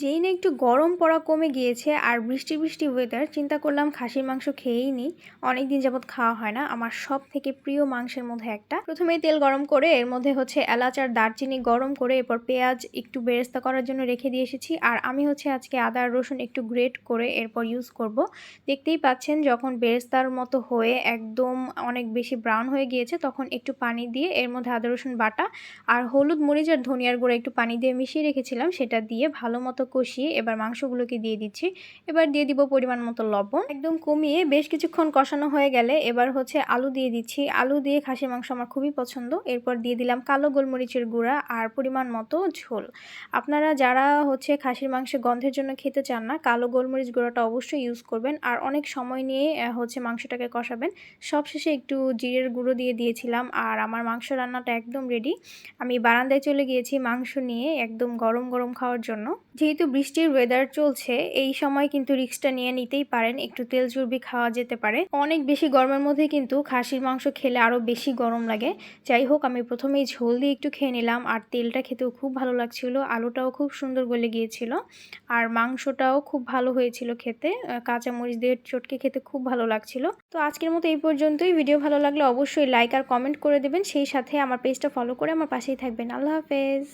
যেই না একটু গরম পড়া কমে গিয়েছে আর বৃষ্টি বৃষ্টি ওয়েদার চিন্তা করলাম খাসির মাংস খেয়েই নিই অনেকদিন যাবৎ খাওয়া হয় না। আমার সব থেকে প্রিয় মাংসের মধ্যে একটা। প্রথমে তেল গরম করে এর মধ্যে হচ্ছে এলাচ আর দারচিনি গরম করে এরপর পেঁয়াজ একটু বেরেস্তা করার জন্য রেখে দিয়ে এসেছি। আর আমি হচ্ছে আজকে আদা রসুন একটু গ্রেট করে এরপর ইউজ করব। দেখতেই পাচ্ছেন যখন বেরেস্তার মতো হয়ে একদম অনেক বেশি ব্রাউন হয়ে গিয়েছে, তখন একটু পানি দিয়ে এর মধ্যে আদা রসুন বাটা আর হলুদ মরিচ আর ধনিয়ার গুঁড়ো একটু পানি দিয়ে মিশিয়ে রেখেছিলাম। সেটা দিয়ে ভালো মতো কষিয়ে এবার মাংসগুলোকে দিয়ে দিচ্ছি। এবার দিয়ে দিব পরিমাণ মতো লবণ। একদম কমিয়ে বেশ কিছুক্ষণ কষানো হয়ে গেলে এবার হচ্ছে আলু দিয়ে দিচ্ছি। আলু দিয়ে খাসি মাংস আমার খুবই পছন্দ। এরপর দিয়ে দিলাম কালো গোলমরিচের গুঁড়া আর পরিমাণ মতো ঝোল। আপনারা যারা হচ্ছে খাসির মাংসে গন্ধের জন্য খেতে চান না, কালো গোলমরিচ গুঁড়োটা অবশ্যই ইউজ করবেন। আর অনেক সময় নিয়ে হচ্ছে মাংসটাকে কষাবেন। সবশেষে একটু জিরের গুঁড়ো দিয়ে দিয়েছিলাম আর আমার মাংস রান্নাটা একদম রেডি আমি বারান্দায় চলে গিয়েছি মাংস নিয়ে একদম গরম গরম খাওয়ার জন্য। যেহেতু বৃষ্টির ওয়েদার চলছে, এই সময় কিন্তু রিক্সটা নিয়ে নিতেই পারেন। একটু তেল চর্বি খাওয়া যেতে পারে। অনেক বেশি গরমের মধ্যে কিন্তু খাসির মাংস খেলে আরও বেশি গরম লাগে। যাই হোক, আমি প্রথমেই ঝোল দিয়ে একটু খেয়ে নিলাম। আর তেলটা খেতেও খুব ভালো লাগছিল। আলুটাও খুব সুন্দর গলে গিয়েছিল। আর মাংসটাও খুব ভালো হয়েছিল খেতে। কাঁচা মরিচ দিয়ে চটকে খেতে খুব ভালো লাগছিল। তো আজকের মতো এই পর্যন্তই। ভিডিও ভালো লাগলে অবশ্যই লাইক আর কমেন্ট করে দেবেন। সেই সাথে আমার পেজটা ফলো করে আমার পাশেই থাকবেন। আল্লাহ হাফেজ।